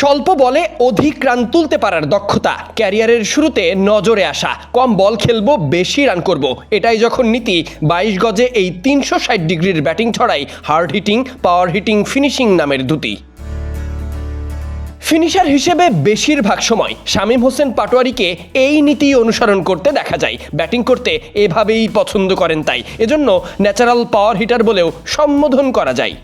স্বল্প বলে অধিক রান তুলতে পারার দক্ষতা। ক্যারিয়ারের শুরুতে নজরে আসা। কম বল খেলব, বেশি রান করব। এটাই যখন নীতি, বাইশ গজে এই তিনশো ষাট ডিগ্রির ব্যাটিং ছড়াই hard hitting, power hitting, finishing নামের দুটি ফিনিশার হিসেবে বেশিরভাগ সময় শামীম হোসেন পাটোয়ারিকে এই নীতি অনুসরণ করতে দেখা যায়। ব্যাটিং করতে এভাবেই পছন্দ করেন তাই। এজন্য ন্যাচারাল পাওয়ার হিটার বলেও সম্বোধন করা যায়।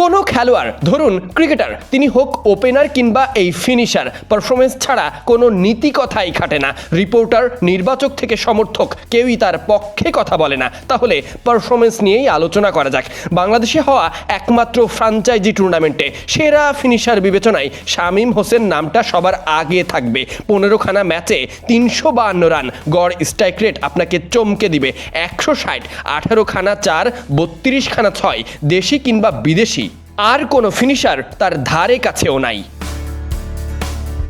কোনো খেলোয়াড়, ধরুন ক্রিকেটার, তিনি হোক ওপেনার কিংবা এই ফিনিশার পারফরমেন্স ছাড়া কোনো নীতি কথাই খাটে না। রিপোর্টার নির্বাচক থেকে সমর্থক, কেউই তার পক্ষে কথা বলে না। তাহলে পারফরমেন্স নিয়েই আলোচনা করা যাক। বাংলাদেশে হওয়া একমাত্র ফ্রাঞ্চাইজি টুর্নামেন্টে সেরা ফিনিশার বিবেচনায় শামীম হোসেন নামটা সবার আগে থাকবে। পনেরোখানা ম্যাচে তিনশো বাহান্ন রান, গড় স্ট্রাইক রেট আপনাকে চমকে দিবে। একশো ষাট আঠারো খানা চার বত্রিশ খানা ছয়, দেশি কিংবা বিদেশি। আর কোনো ফিনিশার তার ধারে কাছেও নাই।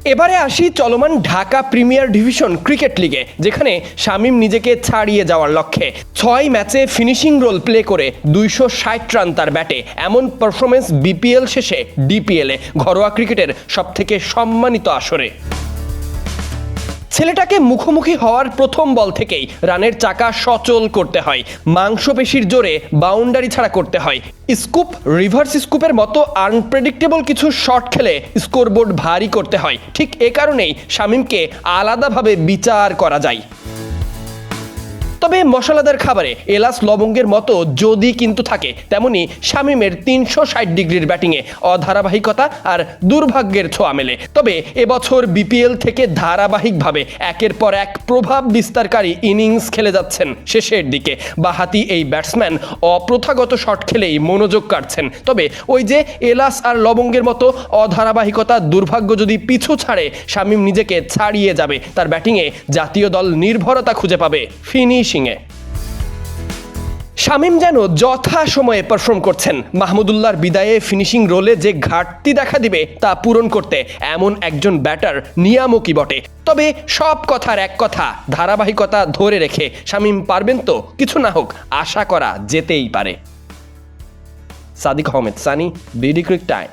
এবারে আসি চলমান ঢাকা প্রিমিয়ার ডিভিশন ক্রিকেট লিগে যেখানে শামীম নিজেকে ছাড়িয়ে যাওয়ার লক্ষ্যে ছয় ম্যাচে ফিনিশিং রোল প্লে করে দুইশো ষাট রান তার ব্যাটে। এমন পারফরমেন্স বিপিএল শেষে ডিপিএলে ঘরোয়া ক্রিকেটের সবথেকে সম্মানিত আসরে। ছেলেটাকে মুখোমুখি হওয়ার প্রথম বল থেকেই রানের চাকা সচল করতে হয়। মাংসপেশির জোরে বাউন্ডারি ছাড়া করতে হয়। স্কুপ, রিভার্স স্কুপের মতো আনপ্রেডিক্টেবল কিছু শট খেলে স্কোরবোর্ড ভারী করতে হয়। ঠিক এ কারণেই শামীমকে আলাদাভাবে বিচার করা যায়। তবে মশলাদার খাবারে এলাচ লবঙ্গের মতো যদি কিন্তু থাকে, তেমনি শামীমের তিনশো ষাট ডিগ্রির ব্যাটিংয়ে অধারাবাহিকতা আর দুর্ভাগ্যের ছোঁয়া মেলে। তবে এবছর বিপিএল থেকে ধারাবাহিকভাবে একের পর এক প্রভাব বিস্তারকারী ইনিংস খেলে যাচ্ছেন শেষের দিকে। বাহাতি এই ব্যাটসম্যান অপ্রথাগত শট খেলেই মনোযোগ কাটছেন তবে ওই যে এলাস আর লবঙ্গের মতো অধারাবাহিকতা দুর্ভাগ্য যদি পিছু ছাড়ে, শামীম নিজেকে ছাড়িয়ে যাবে। তার ব্যাটিংয়ে জাতীয় দল নির্ভরতা খুঁজে পাবে। ফিনিশিংয়ে। শামীম যেন যথা সময়ে পারফর্ম করছেন। মাহমুদুল্লাহর বিদায়ে ফিনিশিং রোলে যে ঘাটতি দেখা দিবে, তা পূরণ করতে এমন একজন ব্যাটার নিয়ামকই বটে। তবে সব কথার এক কথা, ধারাবাহিকতা ধরে রেখে শামীম পারবেন তো? কিছু না হোক, আশা করা যেতেই পারে। Sadiq Ahmed Sunny BD cric time